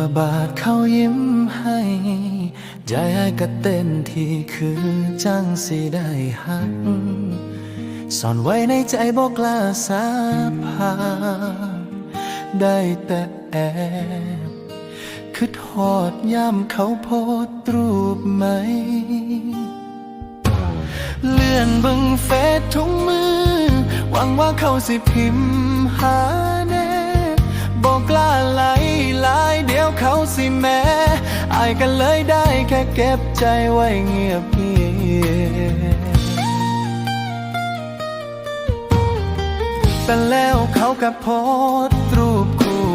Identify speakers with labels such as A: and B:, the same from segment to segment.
A: คิดว่าบาดเขายิ้มให้ ใจให้ก็เต้นที่คือจังสิได้หักซ่อนไว้ในใจบอกกล้าสาพาได้แต่แอบคือทอดย่ำเขาโพสต์รูปไหม เลื่อนบึงเฟซทุกมือ หวังว่าเขาสิพิมพ์หา กล้าไหลหลายเดี๋ยวเขาสิแม่อายกันเลยได้แค่เก็บใจไว้เงียบเงียบแต่แล้วเขาก็โพสรูปคู่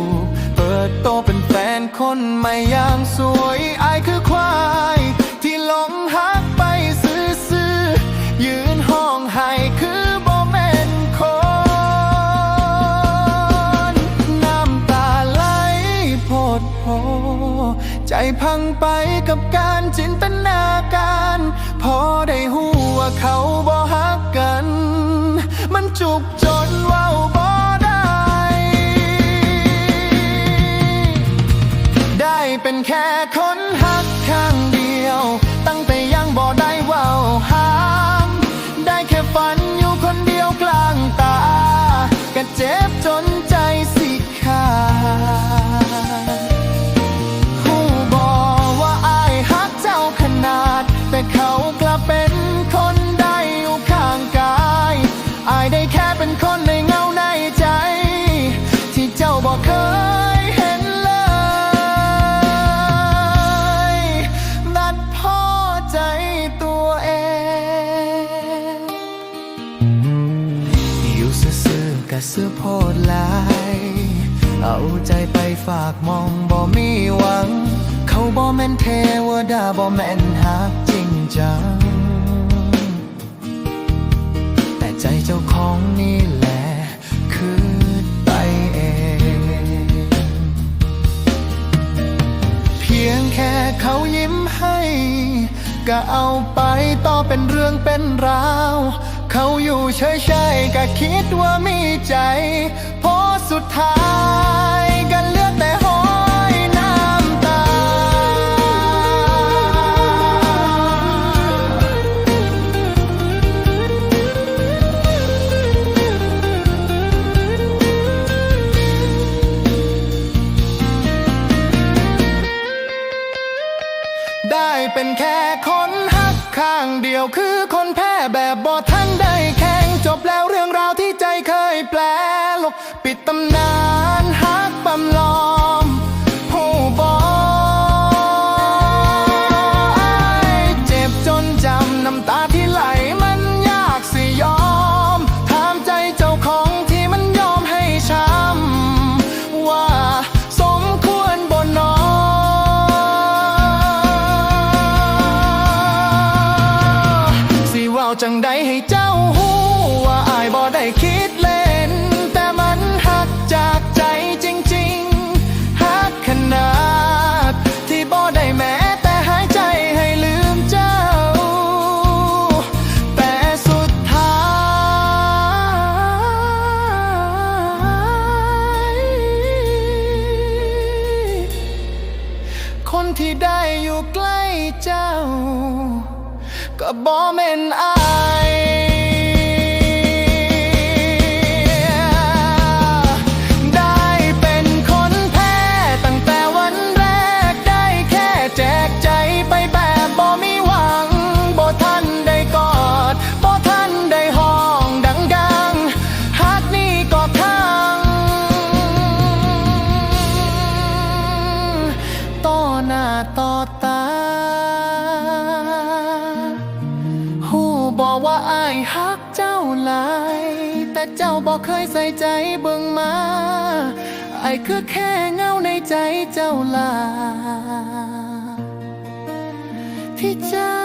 A: เปิดโตเป็นแฟนคนใหม่อย่างสวยอายคือควายที่หลงหัก ใจพังไปกับการจินตนาการ พอได้หูว่าเขาบ่ฮักกัน มันจุกจนว่าบ่ สื้อโพดลาย เอาใจไปฝากมองบ่มีหวัง เขาบ่แม่นเทวดาบ่แม่นฮักจริงจัง แต่ใจเจ้าของนี่แหละคือไปเอง เพียงแค่เขายิ้มให้ ก็เอาไปต่อเป็นเรื่องเป็นราว เขาอยู่เฉยๆก็คิดว่ามีใจพอสุดท้ายก็เลือกแต่หอยน้ำตา ได้เป็นแค่คนฮักข้างเดียวคือคนแพ้แบบบอท่านได้ แล้วเรื่องราวที่ใจเคยแปลลกปิดตำนานฮักปั๊มลอมผู้บอกเจ็บจนจำน้ำตาที่ไหลมันยากสิยอม ถามใจเจ้าของที่มันยอมให้ช้ำว่าสมควรบนนอสิว่าจังใด ใกล้เจ้า ก็บ่แม่นอาย บอกเคยใส่ใจเบิ่งมา ไอ้คือแค่เงาในใจเจ้าลาที่เจ้า